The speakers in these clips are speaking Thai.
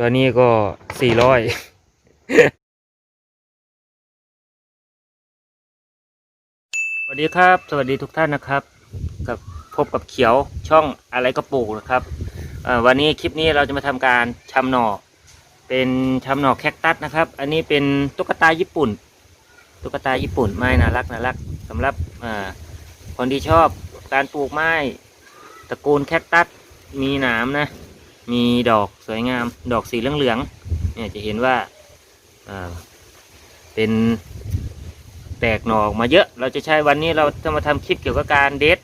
ตัวนี้ก็สี่ร้อยสวัสดีครับ สวัสดีทุกท่านนะครับ กับพบกับเขียวช่องอะไรก็ปลูกนะครับวันนี้คลิปนี้เราจะมาทำการชำหน่อ เป็นชำหน่อแคคตัสนะครับ อันนี้เป็นตุ๊กตาญี่ปุ่น ตุ๊กตาญี่ปุ่นไม้น่ารักน่ารักสำหรับคนที่ชอบการปลูกไม้ตระกูลแคคตัสมีหนามนะ มีดอกสวยงาม ดอกสีเหลืองๆเนี่ยจะเห็นว่าเป็นแตกหน่อออกมาเยอะ เราจะใช้วันนี้เราจะมาทำคลิปเกี่ยวกับการเด็ด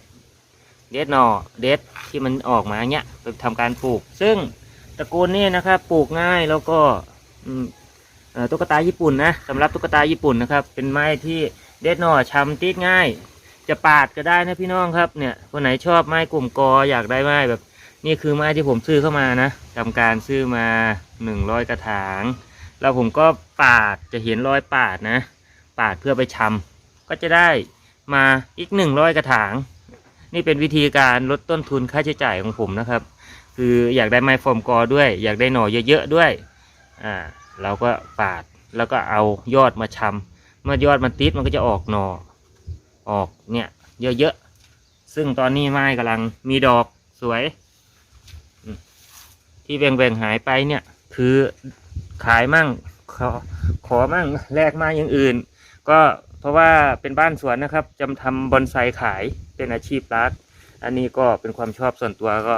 เด็ดหน่อ เด็ดที่มันออกมาเนี้ยไปทำการปลูก ซึ่งตระกูลนี้นะครับปลูกง่ายแล้วก็ตุ๊กตาญี่ปุ่นนะสำหรับตุ๊กตาญี่ปุ่นนะครับ เป็นไม้ที่เด็ดหน่อชำติดง่าย จะปาดก็ได้นะพี่น้องครับเนี่ยคนไหนชอบไม้กลุ่มกออยากได้ไม้แบบ นี่คือไม้ที่ผมซื้อเข้ามานะทำการซื้อมาหนึ่งร้อยกระถาง แล้วผมก็ปาดจะเห็นรอยปาดนะ ปาดเพื่อไปชำก็จะได้มาอีกหนึ่งร้อยกระถาง นี่เป็นวิธีการลดต้นทุนค่าใช้จ่ายของผมนะครับ คืออยากได้ไม้ฟอร์มกอด้วย อยากได้หน่อเยอะๆด้วยอ่าเราก็ปาดแล้วก็เอายอดมาชำเมื่อยอดมันติดมันก็จะออกหน่อออกเนี่ยเยอะๆซึ่งตอนนี้ไม้กำลังมีดอกสวย ที่แบ่งๆหายไปเนี่ย คือขายมั่งขอขอมั่งแลกมาอย่างอื่น ก็เพราะว่าเป็นบ้านสวนนะครับจะทำบอนไซขายเป็นอาชีพรักอันนี้ก็เป็นความชอบส่วนตัวก็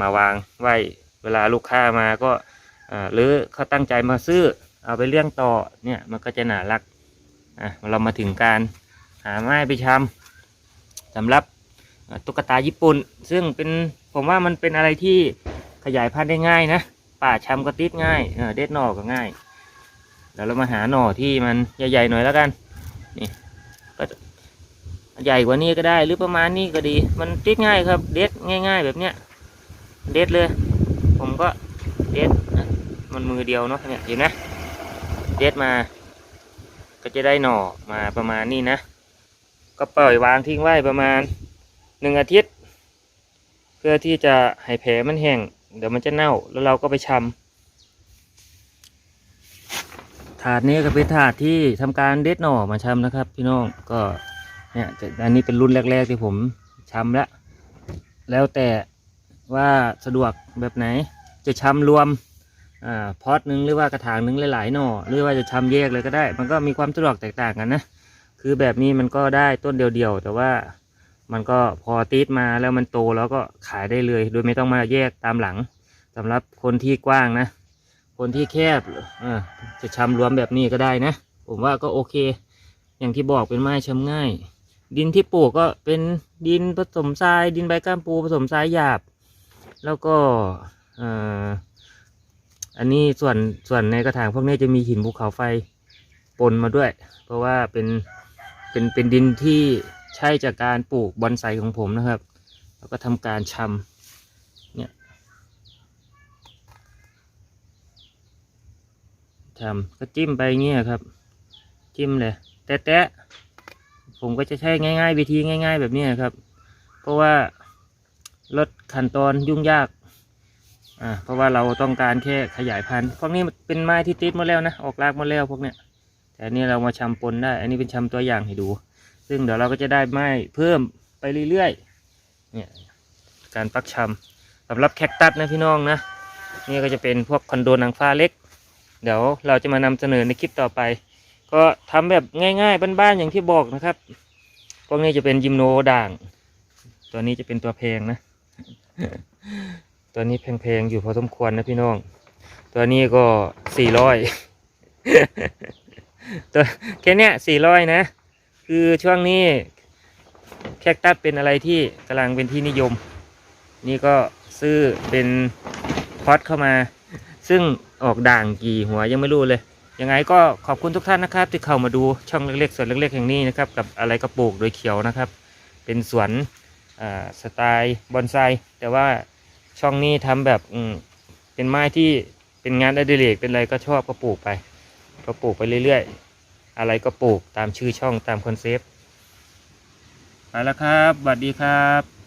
มาวางไว้เวลาลูกค้ามาก็หรือเขาตั้งใจมาซื้อเอาไปเลี้ยงต่อเนี่ยมันก็จะน่ารักอะเรามาถึงการหาไม้ไปชำสำหรับตุ๊กตาญี่ปุ่น ซึ่งเป็นผมว่ามันเป็นอะไรที่ ขยายพันธุ์ได้ง่ายนะ ป่าชำก็ติดง่ายเออเด็ดหน่อก็ง่าย แล้วเรามาหาหน่อที่มันใหญ่ๆหน่อยแล้วกัน นี่ก็ใหญ่กว่านี้ก็ได้หรือประมาณนี้ก็ดี มันติดง่ายครับ เด็ดง่าย ๆ แบบเนี้ย เด็ดเลย ผมก็เด็ดมันมือเดียวเนาะเนี่ยเห็นไหมเด็ดมา ก็จะได้หน่อมาประมาณนี้นะ ก็ปล่อยวางทิ้งไว้ประมาณหนึ่งอาทิตย์ เพื่อที่จะให้แผลมันแห้ง เดี๋ยวมันจะเน่าแล้วเราก็ไปชำถาดนี้ก็เป็นถาดที่ทำการเด็ดหน่อมาชำนะครับ พี่น้องก็เนี่ยอันนี้เป็นรุ่นแรก ๆ ที่ผมชำแล้วแล้วแต่ว่าสะดวกแบบไหน จะชำรวมอ่าพอตหนึ่งหรือว่ากระถางหนึ่งหลายๆหน่อหรือว่าจะชำแยกเลยก็ได้ มันก็มีความสะดวกแตกต่างกันนะคือแบบนี้มันก็ได้ต้นเดียวๆแต่ว่า มันก็พอติดมาแล้วมันโตแล้วก็ขายได้เลย โดยไม่ต้องมาแยกตามหลังสำหรับคนที่กว้างนะ คนที่แคบเออจะชำรวมแบบนี้ก็ได้นะ ผมว่าก็โอเค อย่างที่บอกเป็นไม้ชำง่าย ดินที่ปลูกก็เป็นดินผสมทราย ดินใบก้ามปูผสมทรายหยาบ แล้วก็อ่ออันนี้ส่วนส่วนในกระถางพวกนี้จะมีหินภูเขาไฟปนมาด้วย เพราะว่าเป็นเป็นเป็นดินที่ ใช้จากการปลูกบอนไซของผมนะครับ แล้วก็ทำการชำเนี่ยชำก็จิ้มไปเงี้ยครับ จิ้มเลยแตะๆผมก็จะใช้ง่าย ๆ วิธีง่าย ๆ แบบนี้ครับ เพราะว่าลดขั้นตอนยุ่งยากอ่าเพราะว่าเราต้องการแค่ขยายพันธุ์พวกนี้เป็นไม้ที่ติดหมดแล้วนะ ออกรากหมดแล้วพวกเนี้ย แต่อันนี้เรามาชำปนได้ อันนี้เป็นชำตัวอย่างให้ดู ซึ่งเดี๋ยวเราก็จะได้ไม้เพิ่มไปเรื่อยๆ เนี่ยการปักชำสำหรับแคคตัสนะพี่น้องนะนี่ก็จะเป็นพวกคอนโดนางฟ้าเล็ก เดี๋ยวเราจะมานำเสนอในคลิปต่อไป ก็ทำแบบง่ายๆ บ้านๆ อย่างที่บอกนะครับ พวกนี้จะเป็นยิมโนด่าง ตัวนี้จะเป็นตัวแพงนะ ตัวนี้แพงๆ อยู่พอสมควรนะพี่น้อง ตัวนี้ก็สี่ร้อยตัวแค่เนี้ยสี่ร้อยนะ คือช่วงนี้แคคตัสเป็นอะไรที่กำลังเป็นที่นิยม นี่ก็ซื้อเป็นพอตเข้ามา ซึ่งออกด่างกี่หัวยังไม่รู้เลย ยังไงก็ขอบคุณทุกท่านนะครับ ที่เข้ามาดูช่องเล็กๆสวนเล็กๆแห่งนี้นะครับ กับอะไรกระปลูกโดยเขียวนะครับ เป็นสวนสไตล์บอนไซแต่ว่าช่องนี้ทำแบบอืเป็นไม้ที่เป็นงานอดิเรกเป็นอะไรก็ชอบก็ปลูกไป ก็ปลูกไปเรื่อยๆ อะไรก็ปลูกตามชื่อช่องตามคอนเซปต์ไปแล้วครับสวัสดีครับ